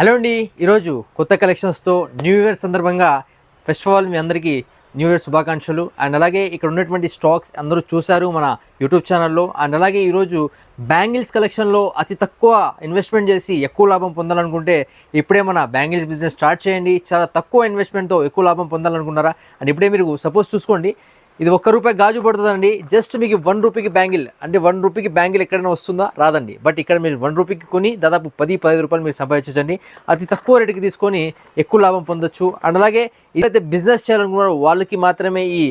Hello అండి. ఈరోజు కొత్త కలెక్షన్స్తో న్యూ ఇయర్ సందర్భంగా ఫెస్టివల్ మీ అందరికీ న్యూ ఇయర్ శుభాకాంక్షలు. అండ్ అలాగే ఇక్కడ ఉన్నటువంటి స్టాక్స్ అందరూ చూశారు మన యూట్యూబ్ ఛానల్లో. అండ్ అలాగే ఈరోజు బ్యాంగిల్స్ కలెక్షన్లో అతి తక్కువ ఇన్వెస్ట్మెంట్ చేసి ఎక్కువ లాభం పొందాలనుకుంటే ఇప్పుడే మన బ్యాంగిల్స్ బిజినెస్ స్టార్ట్ చేయండి. చాలా తక్కువ ఇన్వెస్ట్మెంట్తో ఎక్కువ లాభం పొందాలనుకున్నారా? అండ్ ఇప్పుడే మీరు సపోజ్ చూసుకోండి. ఇది ఒక్క రూపాయి గాజు పడుతుందండి. జస్ట్ మీకు వన్ రూపీకి బ్యాంగిల్. అంటే వన్ రూపీకి బ్యాంగిల్ ఎక్కడైనా వస్తుందా? రాదండి. బట్ ఇక్కడ మీరు వన్ రూపీకి కొని దాదాపు పది పదిహేను రూపాయలు మీరు సంపాదించండి అతి తక్కువ రేటుకి తీసుకొని ఎక్కువ లాభం పొందొచ్చు. అండ్ అలాగే ఏదైతే బిజినెస్ చేయాలనుకున్నారో వాళ్ళకి మాత్రమే ఈ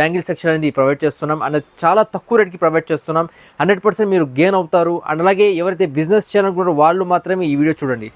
బ్యాంగిల్ సెక్షన్ అనేది ప్రొవైడ్ చేస్తున్నాం. అండ్ చాలా తక్కువ రేట్కి ప్రొవైడ్ చేస్తున్నాం. హండ్రెడ్ పర్సెంట్ మీరు గెయిన్ అవుతారు. అండ్ అలాగే ఎవరైతే బిజినెస్ చేయాలనుకున్నారో వాళ్ళు మాత్రమే ఈ వీడియో చూడండి.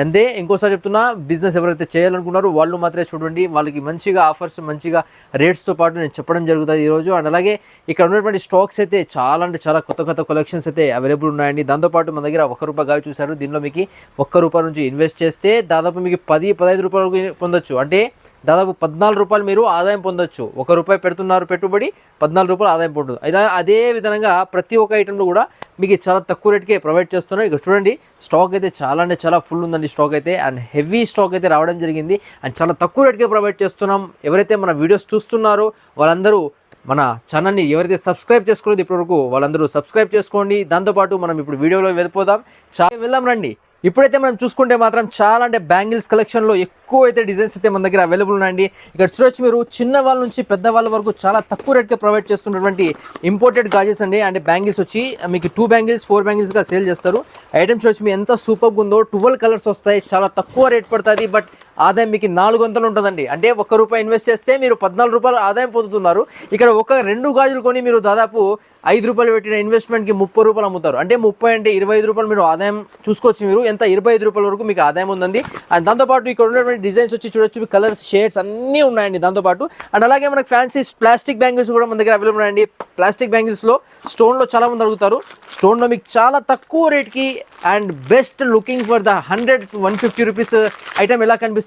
అంతే ఇంకోసారి చెప్తున్నా బిజినెస్ ఎవరైతే చేయాలనుకున్నారో వాళ్ళు మాత్రమే చూడండి. వాళ్ళకి మంచిగా ఆఫర్స్ మంచిగా రేట్స్తో పాటు నేను చెప్పడం జరుగుతుంది ఈరోజు అండ్ అలాగే ఇక్కడ ఉన్నటువంటి స్టాక్స్ అయితే చాలా అంటే చాలా కొత్త కొత్త కలెక్షన్స్ అయితే అవైలబుల్ ఉన్నాయండి. దాంతోపాటు మన దగ్గర ఒక రూపాయి గావి చూశారు. దీనిలో మీకు ఒక్క రూపాయి నుంచి ఇన్వెస్ట్ చేస్తే దాదాపు మీకు పది పదహైదు రూపాయలకు పొందొచ్చు. అంటే దాదాపు పద్నాలుగు రూపాయలు మీరు ఆదాయం పొందొచ్చు. ఒక రూపాయి పెడుతున్నారు పెట్టుబడి పద్నాలుగు రూపాయలు ఆదాయం పొందుతుంది. అయితే అదే విధంగా ప్రతి ఒక్క ఐటెంలో కూడా మీకు చాలా తక్కువ రేట్కే ప్రొవైడ్ చేస్తున్నారు. ఇక చూడండి స్టాక్ అయితే చాలా అంటే చాలా ఫుల్ ఉందండి స్టాక్ అయితే. అండ్ హెవీ స్టాక్ అయితే రావడం జరిగింది. అండ్ చాలా తక్కువ రేట్కే ప్రొవైడ్ చేస్తున్నాం. ఎవరైతే మన వీడియోస్ చూస్తున్నారో వాళ్ళందరూ మన ఛానల్ని ఎవరైతే సబ్స్క్రైబ్ చేసుకోలేదు ఇప్పటివరకు వాళ్ళందరూ సబ్స్క్రైబ్ చేసుకోండి. దాంతోపాటు మనం ఇప్పుడు వీడియోలో వెళ్ళిపోదాం. చాలా వెళ్దాం రండి. ఇప్పుడైతే మనం చూసుకుంటే మాత్రం చాలా అంటే బ్యాంగిల్స్ కలెక్షన్లో ఎక్కువ అయితే డిజైన్స్ అయితే మన దగ్గర అవైలబుల్ ఉన్నాయండి. ఇక్కడ చూడొచ్చు మీరు చిన్న వాళ్ళ నుంచి పెద్ద వాళ్ళ వరకు చాలా తక్కువ రేట్కి ప్రొవైడ్ చేస్తున్నటువంటి ఇంపోర్టెడ్ గాజెస్ అండి. అంటే బ్యాంగిల్స్ వచ్చి మీకు టూ బ్యాంగిల్స్ ఫోర్ బ్యాంగిల్స్గా సేల్ చేస్తారు. ఐటమ్స్ చూడొచ్చు మీ ఎంత సూపర్గా ఉందో ట్వెల్వ్ కలర్స్ వస్తాయి. చాలా తక్కువ రేట్ పడుతుంది బట్ ఆదాయం మీకు నాలుగు వందలు ఉంటుందండి. అంటే ఒక్క రూపాయి ఇన్వెస్ట్ చేస్తే మీరు పద్నాలుగు రూపాయలు ఆదాయం పొందుతున్నారు. ఇక్కడ ఒక రెండు గాజులు కొని మీరు దాదాపు ఐదు రూపాయలు పెట్టిన ఇన్వెస్ట్మెంట్కి ముప్పై రూపాయలు అమ్ముతారు. అంటే ముప్పై అంటే ఇరవై ఐదు రూపాయలు మీరు ఆదాయం చూసుకోవచ్చు మీరు. ఎంత? ఇరవై ఐదు రూపాయల వరకు మీకు ఆదాయం ఉందండి. అండ్ దాంతోపాటు ఇక్కడ ఉన్నటువంటి డిజైన్స్ వచ్చి చూడొచ్చు. కలర్స్ షేడ్స్ అన్నీ ఉన్నాయండి దాంతోపాటు అండ్ అలాగే మనకి ఫ్యాన్సీ ప్లాస్టిక్ బ్యాంగిల్స్ కూడా మన దగ్గర అవైలబుల్ ఉన్నాయండి. ప్లాస్టిక్ బ్యాంగిల్స్లో స్టోన్లో చాలా మంది అడుగుతారు. స్టోన్లో మీకు చాలా తక్కువ రేట్కి and best looking for the hundred one fifty rupees item ఎలా కనిపిస్తుంది?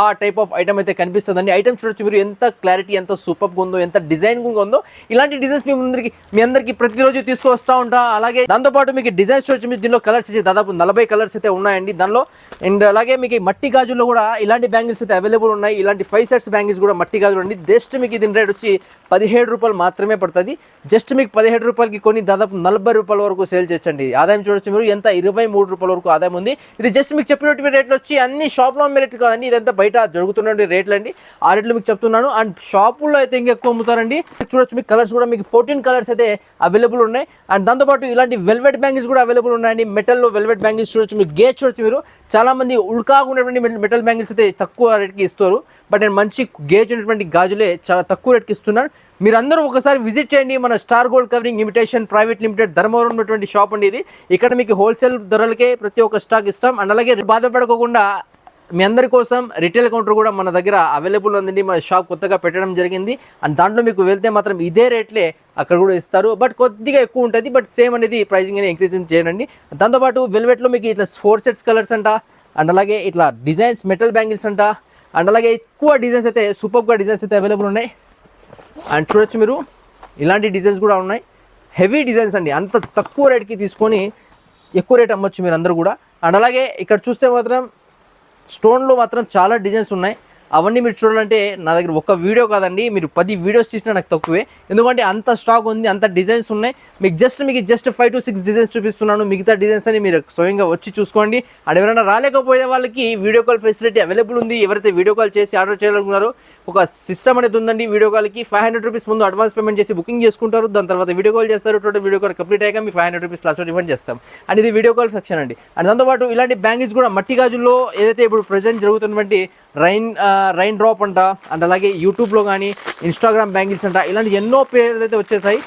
ఆ టైప్ ఆఫ్ ఐటమ్ అయితే కనిపిస్తుందండి. ఐటమ్ చూడొచ్చు మీరు ఎంత క్లారిటీ ఎంత సూపర్గా ఉందో ఎంత డిజైన్గా ఉందో. ఇలాంటి డిజైన్స్ మీ ముందరికి మీ అందరికి ప్రతిరోజు తీసుకొస్తా ఉంటా. అలాగే దాంతోపాటు మీకు డిజైన్స్ చూడొచ్చు మీరు దీనిలో కలర్స్ అయితే దాదాపు నలభై కలర్స్ అయితే ఉన్నాయండి దానిలో. అండ్ అలాగే మీకు మట్టి గాజుల్లో కూడా ఇలాంటి బ్యాంగిల్స్ అయితే అవైలబుల్ ఉన్నాయి. ఇలాంటి ఫైవ్ సెట్స్ బ్యాంగిల్స్ కూడా మట్టి గాజులు అండి జస్ట్ మీకు దీని రేట్ వచ్చి పదిహేడు రూపాయలు మాత్రమే పడుతుంది. జస్ట్ మీకు పదిహేడు రూపాయలకి కొన్ని దాదాపు నలభై రూపాయల వరకు సేల్ చేయొచ్చండి. ఆదాయం చూడొచ్చు మీరు ఎంత? ఇరవై మూడు రూపాయల వరకు ఆదాయం ఉంది. ఇది జస్ట్ మీకు చెప్పినటువంటి రేట్లు వచ్చి అన్ని షాప్లో అమ్మే రేట్లు కాదండి ఇదంతా బయట జరుగుతున్న రేట్లు అండి. ఆ రేట్లు మీకు చెప్తున్నాను. అండ్ షాపుల్లో అయితే ఇంకా ఎక్కువ అమ్ముతారండి. చూడొచ్చు మీకు కలర్స్ కూడా మీకు ఫోర్టీన్ కలర్స్ అయితే అవైలబుల్ ఉన్నాయి. అండ్ దాంతోపాటు ఇలాంటి వెల్వెట్ బ్యాంగిల్స్ కూడా అవైలబుల్ ఉన్నాయండి. మెటల్లో వెల్వెట్ బ్యాంగిల్స్ చూడొచ్చు మీరు గేజ్ చూడొచ్చు మీరు. చాలా మంది ఉన్నటువంటి మెటల్ బ్యాంగిల్స్ అయితే తక్కువ రేట్కి ఇస్తారు. బట్ నేను మంచి గేజ్ ఉన్నటువంటి గాజులే చాలా తక్కువ రేట్కి ఇస్తున్నాను. మీరందరూ ఒకసారి విజిట్ చేయండి. మన star gold covering imitation private limited Dharmavaram ఉన్నటువంటి షాప్ అండి ఇది. ఇక్కడ మీకు హోల్సేల్ ధరలకే ప్రతి ఒక్క స్టాక్ ఇస్తాం. అండ్ అలాగే బాధపడకుండా మీ అందరి కోసం రిటైల్ కౌంటర్ కూడా మన దగ్గర అవైలబుల్ ఉందండి. మన షాప్ కొత్తగా పెట్టడం జరిగింది. అండ్ దాంట్లో మీకు వెళ్తే మాత్రం ఇదే రేట్లే అక్కడ కూడా ఇస్తారు. బట్ కొద్దిగా ఎక్కువ ఉంటుంది. బట్ సేమ్ అనేది ప్రైసింగ్ అనేది ఇంక్రీజ్ చేయనండి. దాంతోపాటు వెల్వెట్లో మీకు ఇట్లా ఫోర్ సెట్స్ కలర్స్ అంట. అండ్ అలాగే ఇట్లా డిజైన్స్ మెటల్ బ్యాంగిల్స్ అంట. అండ్ అలాగే ఎక్కువ డిజైన్స్ అయితే సూపర్గా డిజైన్స్ అయితే అవైలబుల్ ఉన్నాయి. అండ్ చూడొచ్చు మీరు. ఇలాంటి డిజైన్స్ కూడా ఉన్నాయి. హెవీ డిజైన్స్ అండి. అంత తక్కువ రేట్కి తీసుకొని ఎక్కువ రేట్ అమ్మొచ్చు మీరు అందరూ కూడా. అండ్ అలాగే ఇక్కడ చూస్తే మాత్రం స్టోన్లో మాత్రం చాలా డిజైన్స్ ఉన్నాయి. అవన్నీ మీరు చూడాలంటే నా దగ్గర ఒక వీడియో కాదండి. మీరు పది వీడియోస్ తీసినా నాకు తక్కువే. ఎందుకంటే అంత స్టాక్ ఉంది అంత డిజైన్స్ ఉన్నాయి. మీకు జస్ట్ మీకు just five to six designs చూపిస్తున్నాను. మిగతా డిజైన్స్ అని మీరు స్వయంగా వచ్చి చూసుకోండి. అండ్ ఎవరైనా రాలేకపోయే వాళ్ళకి వీడియో కాల్ ఫెసిలిటీ అవైలబుల్ ఉంది. ఎవరైతే వీడియో కాల్ చేసి ఆర్డర్ చేయాలనుకున్నారో ఒక సిస్టమ్ అనేది ఉందండి వీడియో కాల్కి ఫైవ్ హండ్రెడ్ రూపీస్ ముందు అడ్వాన్స్ పేమెంట్ చేసి బుకింగ్ చేసుకుంటారు. దాని తర్వాత వీడియో కాల్ చేస్తారు. టోటల్ వీడియో కాల్ కంప్లీట్ అయ్యాక మీ five hundred rupees last refund చేస్తాం. అండ్ ఇది వీడియో కాల్ సెక్షన్ అండి. అండ్ దాంతోపాటు ఇలాంటి బ్యాంగిల్స్ కూడా మట్టి గాజుల్లో ఏదైతే ఇప్పుడు ప్రజెంట్ జరుగుతున్నటువంటి రైన్ రైన్ డ్రాప్ అంట అండ్ అలాగే యూట్యూబ్లో కానీ ఇన్స్టాగ్రామ్ బ్యాంగిల్స్ అంట ఇలాంటి ఎన్నో పేర్లు అయితే వచ్చేసాయి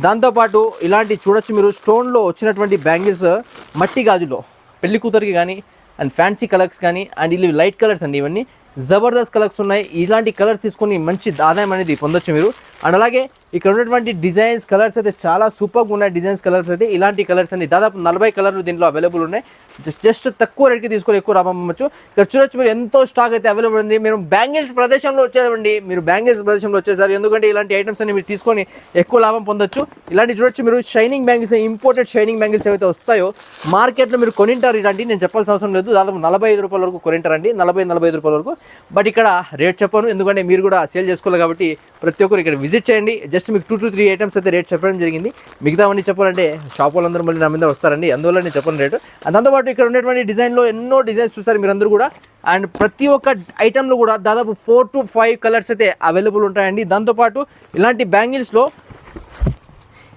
దాంతోపాటు ఇలాంటి చూడొచ్చు మీరు స్టోన్లో వచ్చినటువంటి బ్యాంగిల్స్ మట్టి గాజులో పెళ్ళి కూతురికి కానీ అండ్ ఫ్యాన్సీ కలర్స్ కానీ అండ్ ఇవి లైట్ కలర్స్ అండి ఇవన్నీ. జబర్దస్త్ కలర్స్ ఉన్నాయి. ఇలాంటి కలర్స్ తీసుకొని మంచి ఆదాయం అనేది పొందొచ్చు మీరు. అండ్ అలాగే ఇక్కడ ఉన్నటువంటి డిజైన్స్ కలర్స్ అయితే చాలా సూపర్గా ఉన్నాయి. డిజైన్స్ కలర్స్ అయితే ఇలాంటి కలర్స్ అన్ని దాదాపు నలభై కలర్లు దీంట్లో అవైలబుల్ ఉన్నాయి. జస్ట్ జస్ట్ తక్కువ రేట్కి తీసుకొని ఎక్కువ లాభం ఇక్కడ చూడొచ్చు మీరు ఎంతో స్టాక్ అయితే అవైలబుల్ ఉంది. మీరు బ్యాంగిల్స్ ప్రదేశంలో వచ్చేదండి. మీరు బ్యాంగిల్స్ ప్రదేశంలో వచ్చేసారు. ఎందుకంటే ఇలాంటి ఐటమ్స్ అన్ని మీరు తీసుకొని ఎక్కువ లాభం పొందొచ్చు. ఇలాంటి చూడొచ్చు మీరు shining bangles imported shining bangles ఏవైతే వస్తాయో మార్కెట్లో మీరు కొనింటారు ఇలాంటి నేను చెప్పాల్సిన అవసరం లేదు. దాదాపు నలభై ఐదు రూపాయల వరకు కొనింటారండి. నలభై నలభై ఐదు రూపాయల వరకు బట్ ఇక్కడ రేట్ చెప్పను ఎందుకంటే మీరు కూడా సేల్ చేసుకోవాలి కాబట్టి ప్రతి ఒక్కరు ఇక్కడ విజిట్ చేయండి. జస్ట్ మీకు టూ టు త్రీ ఐటమ్స్ అయితే రేట్ చెప్పడం జరిగింది. మిగతావన్నీ చెప్పాలంటే షాప్ వాళ్ళందరూ మళ్ళీ నా మీద వస్తారండి. అందువల్ల నేను చెప్పను రేటు. దాంతోపాటు ఇక్కడ ఉన్నటువంటి డిజైన్లో ఎన్నో డిజైన్స్ చూసారు మీరందరూ కూడా. అండ్ ప్రతి ఒక్క ఐటెంలో కూడా దాదాపు ఫోర్ టు ఫైవ్ కలర్స్ అయితే అవైలబుల్ ఉంటాయండి. దాంతోపాటు ఇలాంటి బ్యాంగిల్స్లో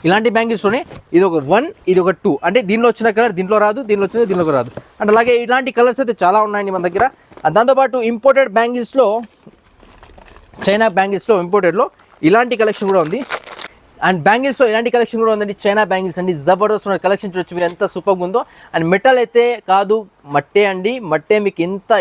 ఇలాంటి బ్యాంగిల్స్లోనే ఇది ఒక వన్ ఇది ఒక టూ అంటే దీనిలో వచ్చిన కలర్ దీంట్లో రాదు దీనిలో వచ్చిన దీనిలో రాదు. అండ్ అలాగే ఇలాంటి కలర్స్ అయితే చాలా ఉన్నాయండి మన దగ్గర. దాంతోపాటు ఇంపోర్టెడ్ బ్యాంగిల్స్లో చైనా బ్యాంగిల్స్లో ఇంపోర్టెడ్లో ఇలాంటి కలెక్షన్ కూడా ఉంది. అండ్ బ్యాంగిల్స్లో ఇలాంటి కలెక్షన్ కూడా ఉందండి. చైనా బ్యాంగిల్స్ అండి. జబర్దస్త్ ఉన్న కలెక్షన్ చూడొచ్చు మీరు ఎంత సూపర్గా ఉందో. అండ్ మెటల్ అయితే కాదు మట్టే అండి. మట్టే మీకు ఎంత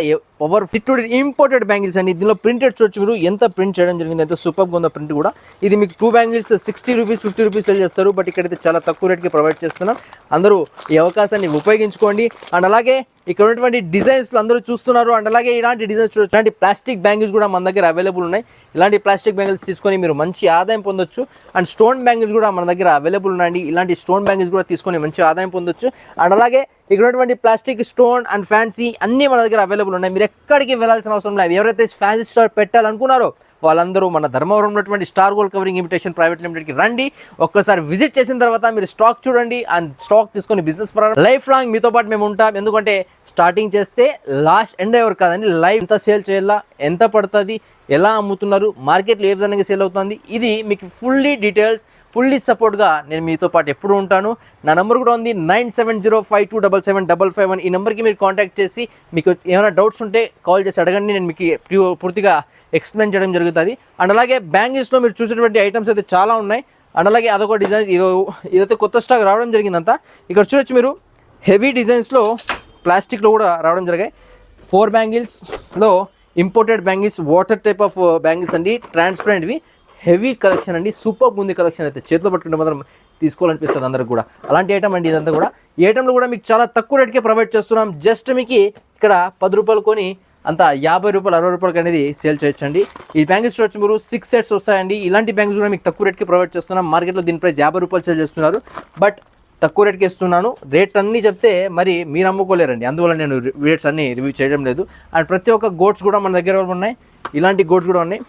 పవర్ ఫిట్టెడ్ ఇంపోర్టెడ్ బ్యాంగిల్స్ అండి. దీనిలో ప్రింటెడ్ చూడొచ్చు మీరు ఎంత ప్రింట్ చేయడం జరిగింది ఎంత సూపర్గా ఉందో ప్రింట్ కూడా. ఇది మీకు two bangles sixty rupees fifty rupees sell చేస్తారు. బట్ ఇక్కడైతే చాలా తక్కువ రేట్కి ప్రొవైడ్ చేస్తున్నాం. అందరూ ఈ అవకాశాన్ని ఉపయోగించుకోండి. అండ్ అలాగే ఇక్కడ ఉన్నటువంటి డిజైన్స్లో అందరూ చూస్తున్నారు. అండ్ అలాగే ఇలాంటి డిజైన్స్ చూడొచ్చు. ఇలాంటి ప్లాస్టిక్ బ్యాంగిల్స్ కూడా మన దగ్గర అవైలబుల్ ఉన్నాయి. ఇలాంటి ప్లాస్టిక్ బ్యాంగిల్స్ తీసుకొని మీరు మంచి ఆదాయం పొందొచ్చు. అండ్ స్టోన్ బ్యాంగిల్స్ కూడా మన దగ్గర అవైలబుల్ ఉన్నాయండి. ఇలాంటి స్టోన్ బ్యాంగిల్స్ కూడా తీసుకొని మంచి ఆదాయం పొందొచ్చు. అండ్ అలాగే ఇక్కడ ఉన్నటువంటి ప్లాస్టిక్ స్టోన్ అండ్ ఫ్యాన్సీ అన్నీ మన దగ్గర అవైలబుల్ ఉన్నాయి. మీరు ఎక్కడికి వెళ్ళాల్సిన అవసరం లేదు. ఎవరైతే ఫ్యాన్సీ స్టోర్ పెట్టాలనుకున్నారో వాళ్ళందరూ మన ధర్మవరం ఉన్నటువంటి star gold covering imitation private లిమిటెడ్కి రండి. ఒక్కసారి విజిట్ చేసిన తర్వాత మీరు స్టాక్ చూడండి అండ్ స్టాక్ తీసుకొని బిజినెస్ పరంగా లైఫ్ లాంగ్ మీతో పాటు మేము ఉంటాం. ఎందుకంటే స్టార్టింగ్ చేస్తే లాస్ట్ ఎండ్ ఎవరు కాదండి. లైఫ్ ఎంత సేల్ చేయాలా ఎంత పడుతుంది ఎలా అమ్ముతున్నారు మార్కెట్లో ఏ విధంగా సేల్ అవుతుంది ఇది మీకు ఫుల్లీ డీటెయిల్స్ ఫుల్లీ సపోర్ట్గా నేను మీతో పాటు ఎప్పుడు ఉంటాను. నా నెంబర్ కూడా ఉంది nine seven zero five two double seven double five one. ఈ నెంబర్కి మీరు కాంటాక్ట్ చేసి మీకు ఏమైనా డౌట్స్ ఉంటే కాల్ చేసి అడగండి. నేను మీకు పూర్తిగా ఎక్స్ప్లెయిన్ చేయడం జరుగుతుంది. అండ్ అలాగే బ్యాంగిల్స్లో మీరు చూసినటువంటి ఐటమ్స్ అయితే చాలా ఉన్నాయి. అండ్ అలాగే అదొక డిజైన్స్ ఇదైతే కొత్త స్టాక్ రావడం జరిగిందంతా. ఇక్కడ చూడొచ్చు మీరు హెవీ డిజైన్స్లో ప్లాస్టిక్లో కూడా రావడం జరిగాయి. Four బ్యాంగిల్స్లో imported bangles water type of bangles అండి. ట్రాన్స్పరెంట్వి. హెవీ కలెక్షన్ అండి సూపర్ ఉంది కలెక్షన్ అయితే చేతిలో పట్టుకుంటే మాత్రం తీసుకోవాలనిపిస్తుంది అందరికి కూడా. అలాంటి ఐటమ్ అండి ఇదంతా కూడా. ఈ ఐటమ్లో కూడా మీకు చాలా తక్కువ రేట్కే ప్రొవైడ్ చేస్తున్నాం. జస్ట్ మీకు ఇక్కడ పది రూపాయలు కొని అంత యాభై రూపాయలు అరవై రూపాయలకి అనేది సేల్ చేయొచ్చండి. ఈ బ్యాంగిల్స్ వచ్చి మీరు సిక్స్ సెట్స్ వస్తాయండి. ఇలాంటి బ్యాంగిల్స్ కూడా మీకు తక్కువ రేట్కి ప్రొవైడ్ చేస్తున్నాం. మార్కెట్లో దీని ప్రైస్ యాభై రూపాయలు సేల్ చేస్తున్నారు. బట్ తక్కువ రేట్కి ఇస్తున్నాను. రేట్ అన్నీ చెప్తే మరి మీరు అమ్ముకోలేరండి. అందువల్ల నేను రేట్స్ అన్నీ రివ్యూ చేయడం లేదు. అండ్ ప్రతి ఒక్క గోడ్స్ కూడా మన దగ్గర ఉన్నాయి. ఇలాంటి గోడ్స్ కూడా ఉన్నాయి.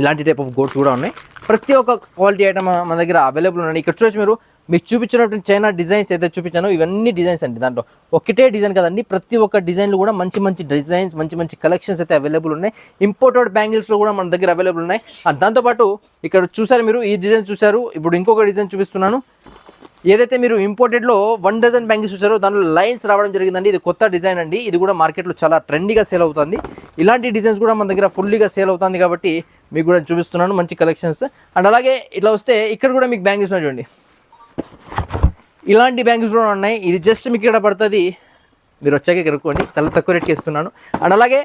ఇలాంటి టైప్ ఆఫ్ గోడ్స్ కూడా ఉన్నాయి. ప్రతి ఒక్క క్వాలిటీ ఐటమ్ మన దగ్గర అవైలబుల్ ఉన్నాయి ఇక్కడ చూసి మీరు మీకు చూపించినటువంటి చైనా డిజైన్స్ అయితే చూపించాను ఇవన్నీ డిజైన్స్ అండి దాంట్లో. ఒకటే డిజైన్ కదండి ప్రతి ఒక్క డిజైన్లు కూడా మంచి మంచి డిజైన్స్ మంచి మంచి కలెక్షన్స్ అయితే అవైలబుల్ ఉన్నాయి. ఇంపోర్టెడ్ బ్యాంగిల్స్లో కూడా మన దగ్గర అవైలబుల్ ఉన్నాయి. దాంతోపాటు ఇక్కడ చూసారు మీరు ఈ డిజైన్ చూసారు. ఇప్పుడు ఇంకొక డిజైన్ చూపిస్తున్నాను. ఏదైతే మీరు ఇంపోర్టెడ్లో వన్ డజన్ బ్యాంగిల్స్ చూసారో దానిలో లైన్స్ రావడం జరిగిందండి. ఇది కొత్త డిజైన్ అండి. ఇది కూడా మార్కెట్లో చాలా ట్రెండీగా సేల్ అవుతుంది. ఇలాంటి డిజైన్స్ కూడా మన దగ్గర ఫుల్లీగా సేల్ అవుతుంది కాబట్టి మీకు కూడా చూపిస్తున్నాను. మంచి కలెక్షన్స్ అండ్ అలాగే ఇట్లా వస్తే ఇక్కడ కూడా మీకు బ్యాంగిల్స్ ఉన్నాయి చూడండి. ఇలాంటి బ్యాంగిల్స్ కూడా ఉన్నాయి. ఇది జస్ట్ మీకు ఇక్కడ పడుతుంది. మీరు వచ్చాక కనుక్కోండి. తల తక్కువ రేట్కి ఇస్తున్నాను. అండ్ అలాగే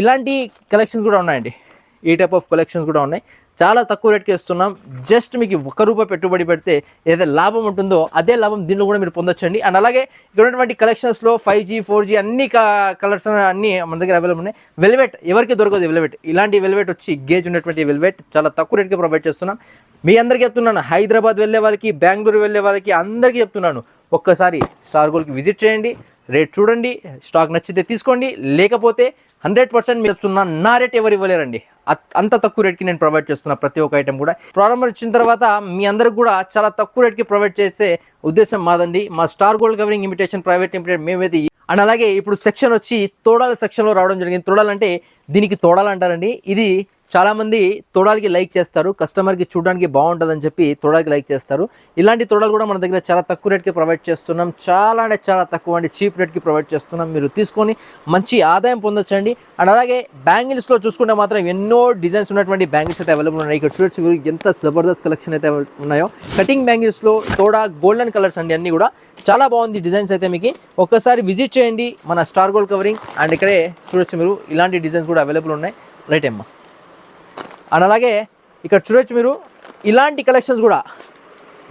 ఇలాంటి కలెక్షన్స్ కూడా ఉన్నాయండి. ఈ టైప్ ఆఫ్ కలెక్షన్స్ కూడా ఉన్నాయి. చాలా తక్కువ రేట్కి ఇస్తున్నాం. జస్ట్ మీకు ఒక్క రూపాయి పెట్టుబడి పెడితే ఏదైతే లాభం ఉంటుందో అదే లాభం దీనిలో కూడా మీరు పొందొచ్చండి. అండ్ అలాగే ఇక్కడ ఉన్నటువంటి కలెక్షన్స్లో ఫైవ్ జీ ఫోర్ జీ అన్ని కలర్స్ అన్నీ మన దగ్గర అవైలబుల్ ఉన్నాయి. వెల్వెట్ ఎవరికి దొరకదు వెల్వెట్. ఇలాంటి వెల్వెట్ వచ్చి గేజ్ ఉన్నటువంటి వెల్వెట్ చాలా తక్కువ రేట్కి ప్రొవైడ్ చేస్తున్నాం. మీ అందరికీ చెప్తున్నాను హైదరాబాద్ వెళ్ళే వాళ్ళకి బెంగళూరు వెళ్ళే వాళ్ళకి అందరికీ చెప్తున్నాను ఒక్కసారి స్టార్ గోల్కి విజిట్ చేయండి రేట్ చూడండి స్టాక్ నచ్చితే తీసుకోండి లేకపోతే హండ్రెడ్ పర్సెంట్ మీ చెప్తున్నా నా రేట్ ఎవరు ఇవ్వలేరండి. అంత తక్కువ రేట్కి నేను ప్రొవైడ్ చేస్తున్నా ప్రతి ఒక్క ఐటెం కూడా. ప్రారంభం వచ్చిన తర్వాత మీ అందరికి కూడా చాలా తక్కువ రేట్కి ప్రొవైడ్ చేసే ఉద్దేశం మాదండి. మా star gold covering imitation private limited మేమేది and అలాగే ఇప్పుడు సెక్షన్ వచ్చి తోడాల సెక్షన్లో రావడం జరిగింది. తోడాలంటే దీనికి తోడాలంటారండి ఇది చాలామంది తోడాలకి లైక్ చేస్తారు కస్టమర్కి చూడడానికి బాగుంటుందని చెప్పి తోడాలకి లైక్ చేస్తారు. ఇలాంటి తోడాలు కూడా మన దగ్గర చాలా తక్కువ రేట్కి ప్రొవైడ్ చేస్తున్నాం. చాలా అంటే చాలా తక్కువ అంటే చీప్ రేట్కి ప్రొవైడ్ చేస్తున్నాం. మీరు తీసుకొని మంచి ఆదాయం పొందొచ్చండి. అండ్ అలాగే బ్యాంగిల్స్లో చూసుకుంటే మాత్రం ఎన్నో డిజైన్స్ ఉన్నటువంటి బ్యాంగిల్స్ అయితే అవైలబుల్ ఉన్నాయి. ఇక్కడ చూడొచ్చు మీరు ఎంత జబర్దస్త్ కలెక్షన్ అయితే ఉన్నాయో. కటింగ్ బ్యాంగిల్స్లో తోడా గోల్డెన్ కలర్స్ అండి అన్నీ కూడా. చాలా బాగుంది డిజైన్స్ అయితే మీకు. ఒక్కసారి విజిట్ చేయండి మన స్టార్ గోల్డ్ కవరింగ్. అండ్ ఇక్కడే చూడొచ్చు మీరు ఇలాంటి డిజైన్స్ కూడా అవైలబుల్ ఉన్నాయి. రైట్ అమ్మా. అండ్ అలాగే ఇక్కడ చూడొచ్చు మీరు ఇలాంటి కలెక్షన్స్ కూడా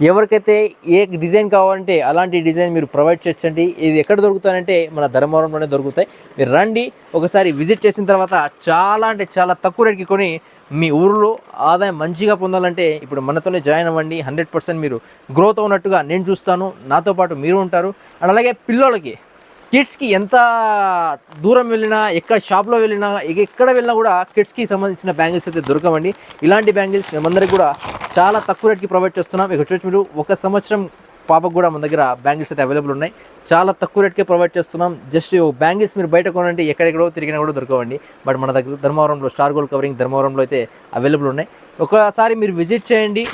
ఎవరికైతే ఏ డిజైన్ కావాలంటే అలాంటి డిజైన్ మీరు ప్రొవైడ్ చేయొచ్చండి. ఇది ఎక్కడ దొరుకుతాయంటే మన ధర్మవరంలోనే దొరుకుతాయి. మీరు రండి ఒకసారి విజిట్ చేసిన తర్వాత చాలా అంటే చాలా తక్కువ రేట్కి కొని మీ ఊరిలో ఆదాయం మంచిగా పొందాలంటే ఇప్పుడు మనతోనే జాయిన్ అవ్వండి. హండ్రెడ్ పర్సెంట్ మీరు గ్రోత్ అవునట్టుగా నేను చూస్తాను నాతో పాటు మీరు ఉంటారు. అండ్ అలాగే పిల్లలకి కిడ్స్కి ఎంత దూరం వెళ్ళినా ఎక్కడ షాప్లో వెళ్ళినా ఎక్కడ వెళ్ళినా కూడా కిడ్స్కి సంబంధించిన బ్యాంగిల్స్ అయితే దొరకవండి. ఇలాంటి బ్యాంగిల్స్ మేమందరికి కూడా చాలా తక్కువ రేట్కి ప్రొవైడ్ చేస్తున్నాం. ఇక్కడ చూసి మీరు ఒక సంవత్సరం పాపకు కూడా మన దగ్గర బ్యాంగిల్స్ అయితే అవైలబుల్ ఉన్నాయి. చాలా తక్కువ రేట్కే ప్రొవైడ్ చేస్తున్నాం. జస్ట్ బ్యాంగిల్స్ మీరు బయట కొనండి ఎక్కడెక్కడో తిరిగినా కూడా దొరకవండి. బట్ మన దగ్గర ధర్మవరంలో స్టార్ గోల్డ్ కవరింగ్ ధర్మవరంలో అయితే అవైలబుల్ ఉన్నాయి. ఒకసారి మీరు విజిట్ చేయండి.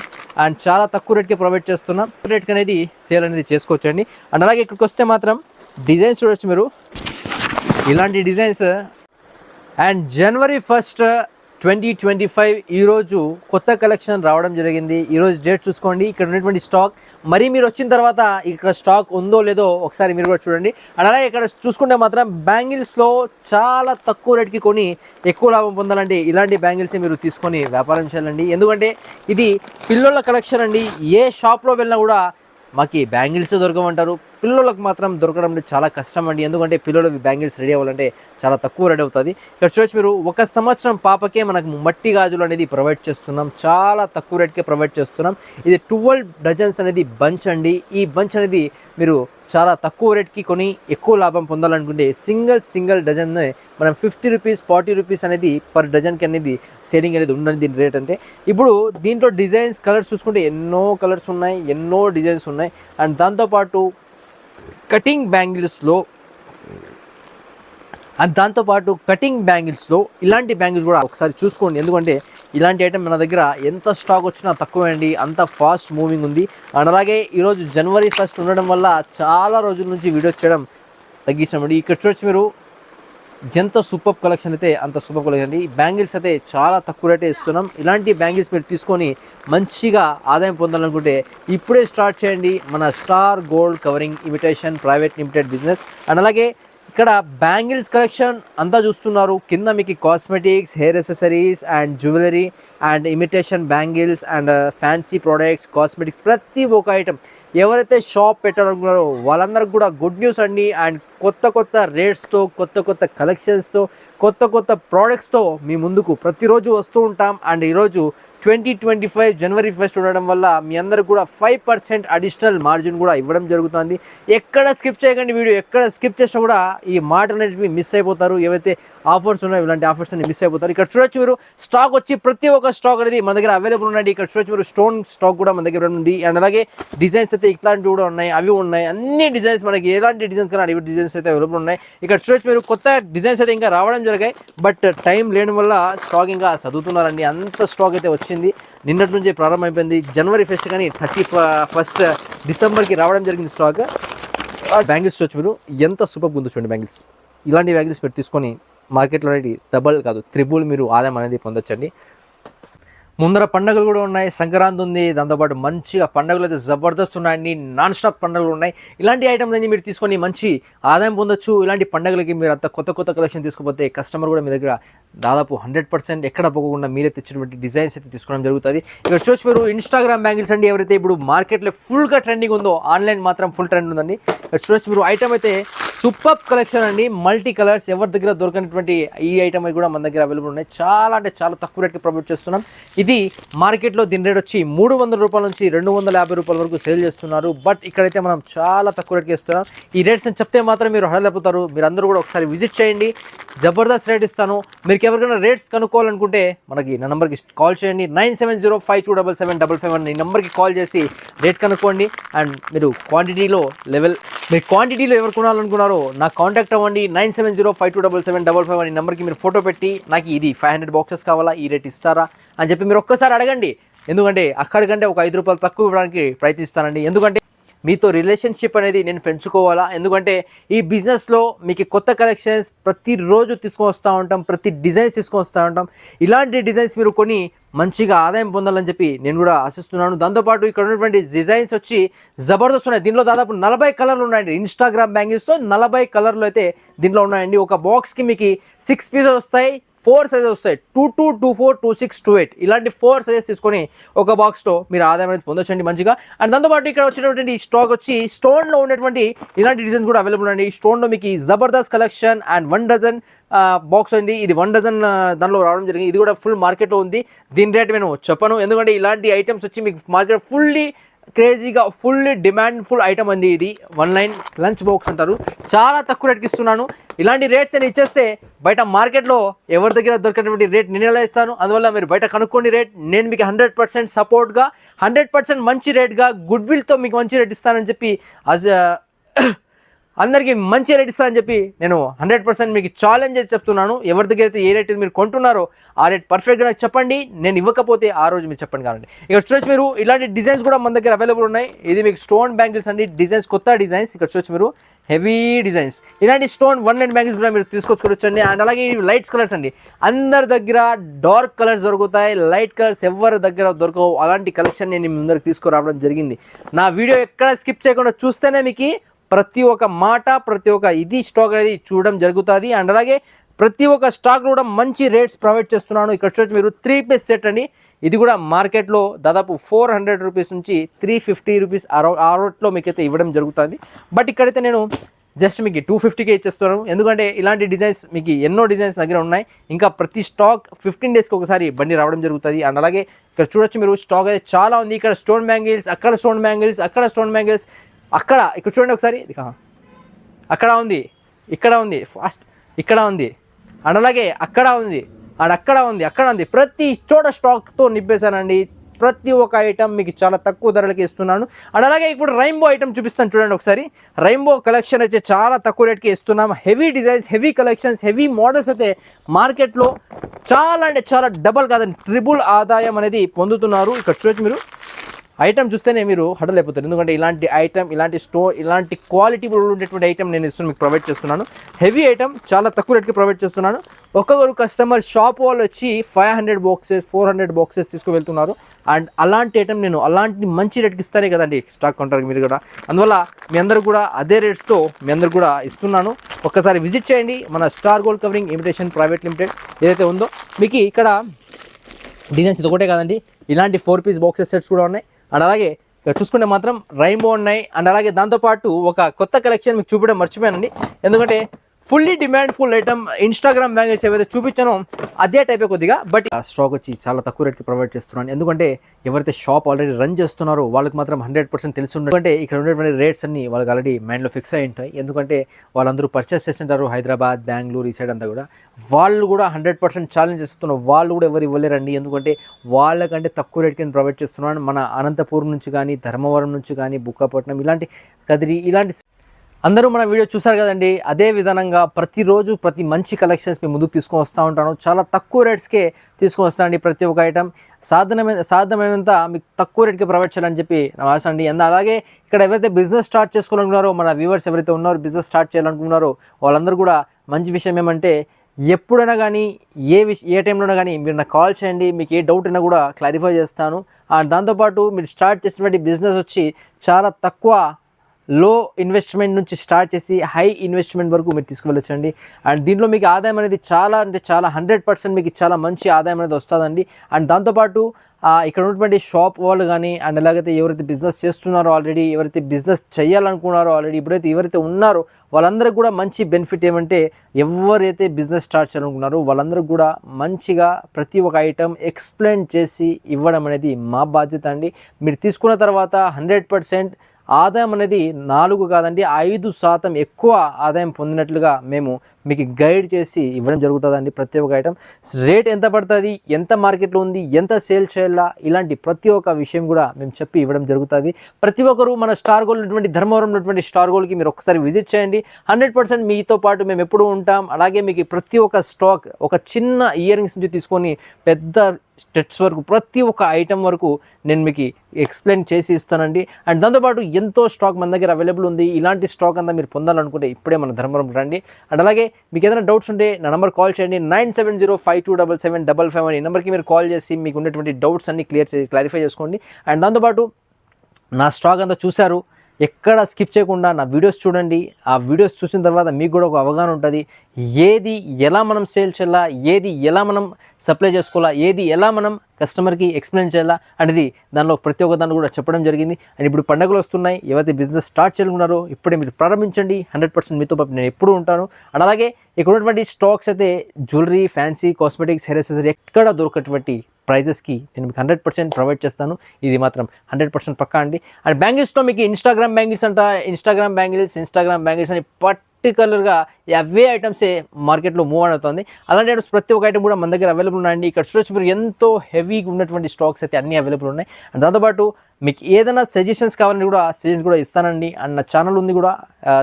అండ్ చాలా తక్కువ రేట్కే ప్రొవైడ్ చేస్తున్నాం. రేట్కి అనేది సేల్ అనేది చేసుకోవచ్చండి. అండ్ అలాగే ఇక్కడికి వస్తే మాత్రం డిజైన్స్ చూడొచ్చు మీరు. ఇలాంటి designs. And January first twenty twenty five ఈరోజు కొత్త కలెక్షన్ రావడం జరిగింది. ఈరోజు డేట్ చూసుకోండి. ఇక్కడ ఉన్నటువంటి స్టాక్. మరీ మీరు వచ్చిన తర్వాత ఇక్కడ స్టాక్ ఉందో లేదో ఒకసారి మీరు కూడా చూడండి. అండ్ అలాగే ఇక్కడ చూసుకుంటే మాత్రం బ్యాంగిల్స్లో చాలా తక్కువ రేట్కి కొని ఎక్కువ లాభం పొందాలంటే ఇలాంటి బ్యాంగిల్సే మీరు తీసుకొని వ్యాపారం చేయాలండి. ఎందుకంటే ఇది పిల్లల కలెక్షన్ అండి. ఏ షాప్లో వెళ్ళినా కూడా మాకు బ్యాంగిల్స్ దొరకమంటారు. పిల్లలకు మాత్రం దొరకడం చాలా కష్టం అండి. ఎందుకంటే పిల్లలు బ్యాంగిల్స్ రెడీ అవ్వాలంటే చాలా తక్కువ రెడీ అవుతుంది. ఇక్కడ చూసి మీరు ఒక సంవత్సరం పాపకే మనకు మట్టి గాజులు అనేది ప్రొవైడ్ చేస్తున్నాం. చాలా తక్కువ రేట్కే ప్రొవైడ్ చేస్తున్నాం. ఇది ట్వెల్వ్ డజన్స్ అనేది బంచ్ అండి. ఈ బంచ్ అనేది మీరు చాలా తక్కువ రేట్కి కొని ఎక్కువ లాభం పొందాలనుకుంటే సింగిల్ సింగిల్ డజన్ మనం ఫిఫ్టీ రూపీస్ ఫార్టీ రూపీస్ అనేది పర్ డజన్కి అనేది సేలింగ్ అనేది ఉండదు దీని రేట్ అంటే. ఇప్పుడు దీంట్లో డిజైన్స్ కలర్స్ చూసుకుంటే ఎన్నో కలర్స్ ఉన్నాయి ఎన్నో డిజైన్స్ ఉన్నాయి. అండ్ దాంతోపాటు కటింగ్ బ్యాంగిల్స్లో అండ్ దాంతోపాటు కటింగ్ బ్యాంగిల్స్లో ఇలాంటి బ్యాంగిల్స్ కూడా ఒకసారి చూసుకోండి. ఎందుకంటే ఇలాంటి ఐటమ్ మన దగ్గర ఎంత స్టాక్ వచ్చినా తక్కువే అండి అంత ఫాస్ట్ మూవింగ్ ఉంది. అండ్ అలాగే ఈరోజు జనవరి ఫస్ట్ ఉండడం వల్ల చాలా రోజుల నుంచి వీడియోస్ చేయడం తగ్గించామండి ఇక్కడ చూడొచ్చు మీరు. ఎంత సూపర్ కలెక్షన్ అయితే అంత సూపర్ కలెక్షన్ అండి. బ్యాంగిల్స్ అయితే చాలా తక్కువ రేటే ఇస్తున్నాం. ఇలాంటి బ్యాంగిల్స్ మీరు తీసుకొని మంచిగా ఆదాయం పొందాలనుకుంటే ఇప్పుడే స్టార్ట్ చేయండి. మన star gold covering imitation private limited business and అలాగే ఇక్కడ బ్యాంగిల్స్ కలెక్షన్ అంతా చూస్తున్నారు. కింద మీకు cosmetics hair accessories and jewellery and imitation bangles and fancy products cosmetics ప్రతి ఒక్క ఐటమ్ ఎవరైతే షాప్ పెట్టాలనుకున్నారో వాళ్ళందరికి కూడా గుడ్ న్యూస్ అండి. అండ్ కొత్త కొత్త రేట్స్తో కొత్త కొత్త కలెక్షన్స్తో కొత్త కొత్త ప్రోడక్ట్స్తో మీ ముందుకు ప్రతిరోజు వస్తూ ఉంటాం. అండ్ ఈరోజు twenty twenty five January first ఉండడం వల్ల మీ అందరికి కూడా ఫైవ్ పర్సెంట్ అడిషనల్ మార్జిన్ కూడా ఇవ్వడం జరుగుతుంది. ఎక్కడ స్కిప్ చేయకండి వీడియో ఎక్కడ స్కిప్ చేసినా కూడా ఈ మాట అనేటివి మిస్ అయిపోతారు. ఏవైతే ఆఫర్స్ ఉన్నాయో ఇలాంటి ఆఫర్స్ అన్ని మిస్ అయిపోతారు. ఇక్కడ చూడొచ్చు మీరు స్టాక్ వచ్చి ప్రతి ఒక్క స్టాక్ అనేది మన దగ్గర అవైలబుల్ ఉన్నాయి ఇక్కడ చూడొచ్చు మీరు స్టోన్ స్టాక్ కూడా మన దగ్గర ఉంది. అండ్ అలాగే డిజైన్స్ అయితే ఇట్లాంటివి కూడా ఉన్నాయి అవి ఉన్నాయి. అన్ని డిజైన్స్ మనకి ఎలాంటి డిజైన్స్ కానీ అవి డిజైన్స్ అయితే అవైలబుల్ ఉన్నాయి. ఇక్కడ చూడొచ్చు మీరు కొత్త డిజైన్స్ అయితే ఇంకా రావడం జరిగాయి. బట్ టైం లేని వల్ల స్టాక్ ఇంకా చదువుతున్నారండి. అంత స్టాక్ అయితే వచ్చింది. నిన్నటి నుంచే ప్రారంభమైపోయింది. జనవరి ఫస్ట్ కానీ థర్టీ ఫస్ట్ డిసెంబర్కి రావడం జరిగింది స్టాక్ బ్యాంగిల్స్ చూడొచ్చు మీరు. ఎంత సూపర్ ఉందో చూడండి బ్యాంగిల్స్ ఇలాంటి బ్యాంగిల్స్ మీరు తీసుకొని మార్కెట్లో అనేది డబల్ కాదు త్రిబుల్ మీరు ఆదాయం అనేది పొందొచ్చండి. ముందర పండుగలు కూడా ఉన్నాయి. సంక్రాంతి ఉంది. దాంతోపాటు మంచిగా పండుగలు అయితే జబర్దస్త్ ఉన్నాయండి. నాన్ స్టాప్ పండుగలు ఉన్నాయి. ఇలాంటి ఐటమ్స్ అన్ని మీరు తీసుకొని మంచి ఆదాయం పొందొచ్చు. ఇలాంటి పండుగలకి మీరు అంత కొత్త కొత్త కలెక్షన్ తీసుకుపోతే కస్టమర్ కూడా మీ దగ్గర దాదాపు హండ్రెడ్ పర్సెంట్ ఎక్కడ పోకుండా మీరే తెచ్చినటువంటి డిజైన్స్ అయితే తీసుకోవడం జరుగుతుంది. ఇక్కడ చూసి మీరు ఇన్స్టాగ్రామ్ బ్యాంగిల్స్ అండి ఎవరైతే ఇప్పుడు మార్కెట్లో ఫుల్గా ట్రెండింగ్ ఉందో ఆన్లైన్ మాత్రం ఫుల్ ట్రెండ్ ఉందండి. ఇక్కడ చూడొచ్చు మీరు ఐటమ్ అయితే సూపర్ కలెక్షన్ అండి. మల్టీ కలర్స్ ఎవరి దగ్గర దొరకనటువంటి ఈ ఐటమ్ కూడా మన దగ్గర అవైలబుల్ ఉన్నాయి. చాలా అంటే చాలా తక్కువ రేట్కి ప్రొవైడ్ చేస్తున్నాం. ఇది మార్కెట్లో దీని రేట్ వచ్చి మూడు వందల రూపాయల నుంచి రెండు వందల యాభై రూపాయల వరకు సేల్ చేస్తున్నారు. బట్ ఇక్కడైతే మనం చాలా తక్కువ రేట్కి ఇస్తున్నాం. ఈ రేట్స్ అని చెప్తే మాత్రం మీరు హడలేకపోతారు మీరు అందరూ కూడా ఒకసారి విజిట్ చేయండి. జబర్దస్త్ రేట్ ఇస్తాను. మీరు మీకు ఎవరికైనా రేట్స్ కనుక్కోవాలనుకుంటే మనకి నా నెంబర్కి కాల్ చేయండి. Nine seven zero five two double seven double five one ఈ నెంబర్కి కాల్ చేసి రేట్ కనుక్కోండి. అండ్ మీరు క్వాంటిటీలో లెవెల్ మీరు క్వాంటిటీలో ఎవరు కొనాలనుకున్నారో నాకు కాంటాక్ట్ అవ్వండి. Nine seven zero five two double seven double five అనే నెంబర్కి మీరు ఫోటో పెట్టి నాకు ఇది ఫైవ్ హండ్రెడ్ బాక్సెస్ కావాలా ఈ రేట్ ఇస్తారా అని చెప్పి మీరు ఒక్కసారి అడగండి. ఎందుకంటే అక్కడికంటే ఒక ఐదు రూపాయలు తక్కువ ఇవ్వడానికి ప్రయత్నిస్తానండి. ఎందుకంటే మీతో రిలేషన్షిప్ అనేది నేను పెంచుకోవాలా? ఎందుకంటే ఈ బిజినెస్లో మీకు కొత్త కలెక్షన్స్ ప్రతిరోజు తీసుకొని వస్తూ ఉంటాం ప్రతి డిజైన్స్ తీసుకొని వస్తూ ఉంటాం. ఇలాంటి డిజైన్స్ మీరు కొని మంచిగా ఆదాయం పొందాలని చెప్పి నేను కూడా ఆశిస్తున్నాను. దాంతోపాటు ఇక్కడ ఉన్నటువంటి డిజైన్స్ వచ్చి జబర్దస్త్ ఉన్నాయి. దీనిలో దాదాపు నలభై కలర్లు ఉన్నాయండి. ఇన్స్టాగ్రామ్ బ్యాంగిల్స్తో నలభై కలర్లు అయితే దీనిలో ఉన్నాయండి. ఒక బాక్స్కి మీకు సిక్స్ పీసెస్ వస్తాయి. ఫోర్ సైజెస్ వస్తాయి. Two two two four two six two eight. ఇలాంటి ఫోర్ సైజెస్ తీసుకొని ఒక బాక్స్తో మీరు ఆదాయం అనేది పొందొచ్చండి మంచిగా. అండ్ దాంతోపాటు ఇక్కడ వచ్చినటువంటి స్టాక్ వచ్చి స్టోన్లో ఉన్నటువంటి ఇలాంటి డిజైన్స్ కూడా అవైలబుల్ అండి. స్టోన్లో మీకు ఈ Jabardasth collection and one dozen box అండి. ఇది వన్ డజన్ దానిలో రావడం జరిగింది. ఇది కూడా ఫుల్ మార్కెట్లో ఉంది. దీని రేట్ నేను చెప్పను. ఎందుకంటే ఇలాంటి ఐటమ్స్ వచ్చి మీకు మార్కెట్ ఫుల్లీ క్రేజీగా ఫుల్ డిమాండ్ ఫుల్ ఐటమ్ అంది ఇది. వన్ లైన్ లంచ్ బాక్స్ అంటారు. చాలా తక్కువ రేట్కి ఇస్తున్నాను. ఇలాంటి రేట్స్ నేను ఇచ్చేస్తే బయట మార్కెట్లో ఎవరి దగ్గర దొరికినటువంటి రేట్ నేను ఎలా ఇస్తాను? అందువల్ల మీరు బయట కనుక్కోండి రేట్. నేను మీకు హండ్రెడ్ పర్సెంట్ సపోర్ట్గా హండ్రెడ్ పర్సెంట్ మంచి రేట్గా గుడ్ విల్తో మీకు మంచి రేట్ ఇస్తానని చెప్పి అజ్ అందరికీ మంచి రేట్ ఇస్తా అని చెప్పి నేను హండ్రెడ్ పర్సెంట్ మీకు ఛాలెంజ్ చేసి చెప్తున్నాను. ఎవరి దగ్గర అయితే ఏ రేట్ మీరు కొంటున్నారో ఆ రేట్ పర్ఫెక్ట్గా నాకు చెప్పండి. నేను ఇవ్వకపోతే ఆ రోజు మీరు చెప్పండి కావండి ఇక్కడ చూడొచ్చు మీరు ఇలాంటి డిజైన్స్ కూడా మన దగ్గర అవైలబుల్ ఉన్నాయి. ఇది మీకు స్టోన్ బ్యాంగిల్స్ అండి. డిజైన్స్ కొత్త డిజైన్స్. ఇక్కడ చూడొచ్చు మీరు హెవీ డిజైన్స్. ఇలాంటి స్టోన్ వన్ అండ్ బ్యాంగిల్స్ కూడా మీరు తీసుకొచ్చుకోవచ్చు అండి. అండ్ అలాగే లైట్స్ కలర్స్ అండి. అందరి దగ్గర డార్క్ కలర్స్ దొరుకుతాయి. లైట్ కలర్స్ ఎవరి దగ్గర దొరకవు. అలాంటి కలెక్షన్ నేను మీ ముందరకు తీసుకురావడం జరిగింది. నా వీడియో ఎక్కడ స్కిప్ చేయకుండా చూస్తేనే మీకు ప్రతి ఒక్క మాట ప్రతి ఒక్క ఇది స్టాక్ అనేది చూడడం జరుగుతుంది. అండ్ అలాగే ప్రతి ఒక్క స్టాక్ కూడా మంచి రేట్స్ ప్రొవైడ్ చేస్తున్నాను. ఇక్కడ చూసి మీరు త్రీ పీస్ సెట్ అండి. ఇది కూడా మార్కెట్లో దాదాపు ఫోర్ హండ్రెడ్ రూపీస్ నుంచి త్రీ ఫిఫ్టీ రూపీస్ ఆ రో- మీకైతే మీకు అయితే ఇవ్వడం జరుగుతుంది. బట్ ఇక్కడైతే నేను జస్ట్ మీకు టూ ఫిఫ్టీకే ఇచ్చేస్తున్నాను. ఎందుకంటే ఇలాంటి డిజైన్స్ మీకు ఎన్నో డిజైన్స్ దగ్గర ఉన్నాయి. ఇంకా ప్రతి స్టాక్ ఫిఫ్టీన్ డేస్కి ఒకసారి బండి రావడం జరుగుతుంది. అండ్ అలాగే ఇక్కడ చూడొచ్చు మీరు స్టాక్ అయితే చాలా ఉంది. ఇక్కడ స్టోన్ బ్యాంగిల్స్ అక్కడ స్టోన్ బ్యాంగిల్స్ అక్కడ స్టోన్ బ్యాంగిల్స్ అక్కడ ఇక్కడ చూడండి ఒకసారి. ఇది అక్కడ ఉంది ఇక్కడ ఉంది ఫాస్ట్ ఇక్కడ ఉంది. అండ్ అలాగే అక్కడ ఉంది అండ్ అక్కడ ఉంది అక్కడ ఉంది. ప్రతి చోట స్టాక్తో నింపేశానండి. ప్రతి ఒక్క ఐటమ్ మీకు చాలా తక్కువ ధరలకి ఇస్తున్నాను. అండ్ అలాగే ఇప్పుడు రైంబో ఐటమ్ చూపిస్తాను చూడండి ఒకసారి. రైంబో కలెక్షన్ అయితే చాలా తక్కువ రేట్కి ఇస్తున్నాం. Heavy designs heavy collections heavy models అయితే మార్కెట్లో చాలా అంటే చాలా డబల్ కాదండి ట్రిబుల్ ఆదాయం అనేది పొందుతున్నారు. ఇక్కడ చూడొచ్చు మీరు. ఐటమ్ చూస్తేనే మీరు హడలేకపోతారు ఎందుకంటే ఇలాంటి ఐటమ్ ఇలాంటి స్టోర్ ఇలాంటి క్వాలిటీ ఉండేటువంటి ఐటమ్ నేను ఇస్తున్నాను మీకు ప్రొవైడ్ చేస్తున్నాను. హెవీ ఐటమ్ చాలా తక్కువ రేట్కి ప్రొవైడ్ చేస్తున్నాను. ఒక్కొక్కరు కస్టమర్ షాప్ వాళ్ళు వచ్చి five hundred boxes four hundred boxes తీసుకువెళ్తున్నారు. And అలాంటి ఐటమ్ నేను అలాంటి మంచి రేట్కి ఇస్తానే కదండి స్టాక్ కొంటారు మీరు కూడా. అందువల్ల మీ అందరూ కూడా అదే రేట్స్తో మీ అందరు కూడా ఇస్తున్నాను. ఒక్కసారి విజిట్ చేయండి. మన star gold covering imitation private limited ఏదైతే ఉందో మీకు ఇక్కడ డిజైన్స్ ఇది ఒకటే కాదండి. ఇలాంటి ఫోర్ పీస్ బాక్సెస్ సెట్స్ కూడా ఉన్నాయి. అండ్ అలాగే ఇక్కడ చూసుకుంటే మాత్రం రైన్బో ఉన్నాయి. అండ్ అలాగే దాంతోపాటు ఒక కొత్త కలెక్షన్ మీకు చూపించడం మర్చిపోయానండి. ఎందుకంటే fully demand full item Instagram bangles ఏవైతే చూపించానో అదే టైపే కొద్దిగా. బట్ స్టాక్ వచ్చి చాలా తక్కువ రేట్కి ప్రొవైడ్ చేస్తున్నాను. ఎందుకంటే ఎవరైతే షాప్ ఆల్రెడీ రన్ చేస్తున్నారో వాళ్ళకి మాత్రం హండ్రెడ్ పర్సెంట్ తెలిసి ఎందుకంటే ఇక్కడ ఉండేటువంటి రేట్స్ అన్ని వాళ్ళకి ఆల్రెడీ మైండ్లో ఫిక్స్ అయి ఉంటాయి. ఎందుకంటే వాళ్ళందరూ పర్చేస్ చేస్తుంటారు హైదరాబాద్ బెంగళూరు ఈ సైడ్ అంతా కూడా. వాళ్ళు కూడా హండ్రెడ్ పర్సెంట్ ఛాలెంజ్ చేస్తున్నారు. వాళ్ళు కూడా ఎవరు ఇవ్వలేరండి. ఎందుకంటే వాళ్ళకంటే తక్కువ రేట్కి నేను ప్రొవైడ్ చేస్తున్నాను. మన అనంతపురం నుంచి కానీ ధర్మవరం నుంచి కానీ బుక్కాపట్నం ఇలాంటి కదిరి ఇలాంటి అందరూ మన వీడియో చూసారు కదండి. అదే విధానంగా ప్రతిరోజు ప్రతి మంచి కలెక్షన్స్ మీ ముందుకు తీసుకొని వస్తూ ఉంటాను. చాలా తక్కువ రేట్స్కే తీసుకొని వస్తానండి ప్రతి ఒక్క ఐటమ్ సాధనమైన సాధ్యమైనంత మీకు తక్కువ రేట్కి ప్రొవైడ్ చేయాలని చెప్పి నా ఆశ అండి. అండ్ అలాగే ఇక్కడ ఎవరైతే బిజినెస్ స్టార్ట్ చేసుకోవాలనుకున్నారో మన వ్యూవర్స్ ఎవరైతే ఉన్నారో బిజినెస్ స్టార్ట్ చేయాలనుకున్నారో వాళ్ళందరూ కూడా మంచి విషయం ఏమంటే ఎప్పుడైనా కానీ ఏ విష ఏ టైంలోనే కానీ మీరు నాకు కాల్ చేయండి. మీకు ఏ డౌట్ అయినా కూడా క్లారిఫై చేస్తాను. అండ్ దాంతోపాటు మీరు స్టార్ట్ చేసినటువంటి బిజినెస్ వచ్చి చాలా తక్కువ లో ఇన్వెస్ట్మెంట్ నుంచి స్టార్ట్ చేసి హై ఇన్వెస్ట్మెంట్ వరకు మీరు తీసుకువెళ్ళొచ్చండి. అండ్ దీంట్లో మీకు ఆదాయం అనేది చాలా అంటే చాలా హండ్రెడ్ పర్సెంట్ మీకు చాలా మంచి ఆదాయం అనేది వస్తుందండి. అండ్ దాంతోపాటు ఇక్కడ ఉన్నటువంటి షాప్ వాళ్ళు కానీ అండ్ ఎలాగైతే ఎవరైతే బిజినెస్ చేస్తున్నారో ఆల్రెడీ ఎవరైతే బిజినెస్ చేయాలనుకున్నారో ఆల్రెడీ ఇప్పుడైతే ఎవరైతే ఉన్నారో వాళ్ళందరికీ కూడా మంచి బెనిఫిట్ ఏమంటే ఎవరైతే బిజినెస్ స్టార్ట్ చేయాలనుకున్నారో వాళ్ళందరికీ కూడా మంచిగా ప్రతి ఒక్క ఐటెం ఎక్స్ప్లెయిన్ చేసి ఇవ్వడం అనేది మా బాధ్యత అండి. మీరు తీసుకున్న తర్వాత హండ్రెడ్ పర్సెంట్ ఆదాయం అనేది నాలుగు కాదండి ఐదు శాతం ఎక్కువ ఆదాయం పొందినట్లుగా మేము మీకు గైడ్ చేసి ఇవ్వడం జరుగుతుందండి ప్రతి ఒక్క ఐటమ్ రేట్ ఎంత పడుతుంది ఎంత మార్కెట్లో ఉంది ఎంత సేల్ చేయాలా ఇలాంటి ప్రతి ఒక్క విషయం కూడా మేము చెప్పి ఇవ్వడం జరుగుతుంది. ప్రతి ఒక్కరు మన స్టార్ గోల్ ఉన్నటువంటి ధర్మవరం ఉన్నటువంటి స్టార్ గోల్కి మీరు ఒకసారి విజిట్ చేయండి. హండ్రెడ్ పర్సెంట్ మీతో పాటు మేము ఎప్పుడూ ఉంటాం. అలాగే మీకు ప్రతి ఒక్క స్టాక్ ఒక చిన్న ఇయర్ రింగ్స్ నుంచి తీసుకొని పెద్ద స్టెప్స్ వరకు ప్రతి ఒక్క ఐటెం వరకు నేను మీకు ఎక్స్ప్లెయిన్ చేసి ఇస్తానండి. అండ్ దాంతోపాటు ఎంతో స్టాక్ మన దగ్గర అవైలబుల్ ఉంది. ఇలాంటి స్టాక్ అంతా మీరు పొందాలనుకుంటే ఇప్పుడే మన ధర్మవరం రండి. అండ్ అలాగే మీకు ఏదైనా డౌట్స్ ఉంటే నా నెంబర్ కాల్ చేయండి. Nine seven zero five two double seven double five అని నెంబర్కి మీరు కాల్ చేసి మీకు ఉన్నటువంటి డౌట్స్ అన్ని క్లియర్ చేసి క్లారిఫై చేసుకోండి. అండ్ దాంతోపాటు నా స్టాక్ అంతా చూశారు. ఎక్కడ స్కిప్ చేయకుండా నా వీడియోస్ చూడండి. ఆ వీడియోస్ చూసిన తర్వాత మీకు కూడా ఒక అవగాహన ఉంటుంది. ఏది ఎలా మనం సేల్ చేయాలా ఏది ఎలా మనం సప్లై చేసుకోవాలా ఏది ఎలా మనం కస్టమర్కి ఎక్స్ప్లెయిన్ చేయాలా అనేది దానిలో ప్రతి ఒక్క దాన్ని కూడా చెప్పడం జరిగింది. అండ్ ఇప్పుడు పండుగలు వస్తున్నాయి ఎవరైతే బిజినెస్ స్టార్ట్ చేయాలనుకున్నారో ఇప్పుడే మీరు ప్రారంభించండి. హండ్రెడ్ పర్సెంట్ మీతో పాటు నేను ఎప్పుడూ ఉంటాను. అండ్ అలాగే ఇక్కడ ఉన్నటువంటి స్టాక్స్ అయితే jewellery fancy cosmetics hair accessory ఎక్కడ దొరకటువంటి ప్రైజెస్కి నేను మీకు హండ్రెడ్ పర్సెంట్ ప్రొవైడ్ చేస్తాను. ఇది మాత్రం హండ్రెడ్ పర్సెంట్ పక్కా అండి. అండ్ బ్యాంగిల్స్లో మీకు ఇన్స్టాగ్రామ్ బ్యాంగిల్స్ అంట ఇన్స్టాగ్రామ్ బ్యాంగిల్స్ ఇన్స్టాగ్రామ్ బ్యాంగిల్స్ అని పట్ పర్టికులర్గా అవే ఐటమ్సే మార్కెట్లో మూవ్ అవుతుంది. అలాంటి ఐటమ్స్ ప్రతి ఒక్క ఐటమ్ కూడా మన దగ్గర అవైలబుల్ ఉన్నాయండి. ఇక్కడ చూడొచ్చు మీరు ఎంతో హెవీగా ఉన్నటువంటి స్టాక్స్ అయితే అన్నీ అవైలబుల్ ఉన్నాయి. అండ్ దాంతోపాటు మీకు ఏదైనా సజెషన్స్ కావాలని కూడా సజెషన్స్ కూడా ఇస్తానండి. అండ్ నా ఛానల్ ఉంది కూడా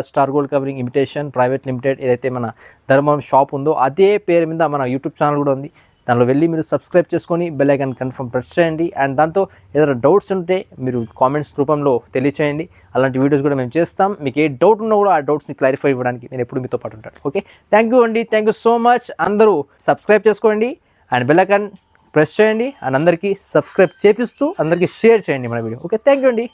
star gold covering imitation private limited ఏదైతే మన ధర్మం షాప్ ఉందో అదే పేరు మీద మన యూట్యూబ్ ఛానల్ కూడా ఉంది. దానిలో వెళ్ళి మీరు సబ్స్క్రైబ్ చేసుకొని బెల్ ఐకాన్ కన్ఫర్మ్ ప్రెస్ చేయండి. అండ్ దాంతో ఏదైనా డౌట్స్ ఉంటే మీరు కామెంట్స్ రూపంలో తెలియచేయండి. అలాంటి వీడియోస్ కూడా మేము చేస్తాం. మీకు ఏ డౌట్ ఉన్నా కూడా ఆ డౌట్స్ని క్లారిఫై ఇవ్వడానికి నేను ఎప్పుడు మీతో పాటు ఉంటాను. ఓకే థ్యాంక్ యూ అండి. థ్యాంక్ యూ సో మచ్ అందరూ సబ్స్క్రైబ్ చేసుకోండి. అండ్ బెల్ ఐకాన్ ప్రెస్ చేయండి. అండ్ అందరికీ సబ్స్క్రైబ్ చేపిస్తూ అందరికీ షేర్ చేయండి మన వీడియో ఓకే థ్యాంక్ యూ అండి.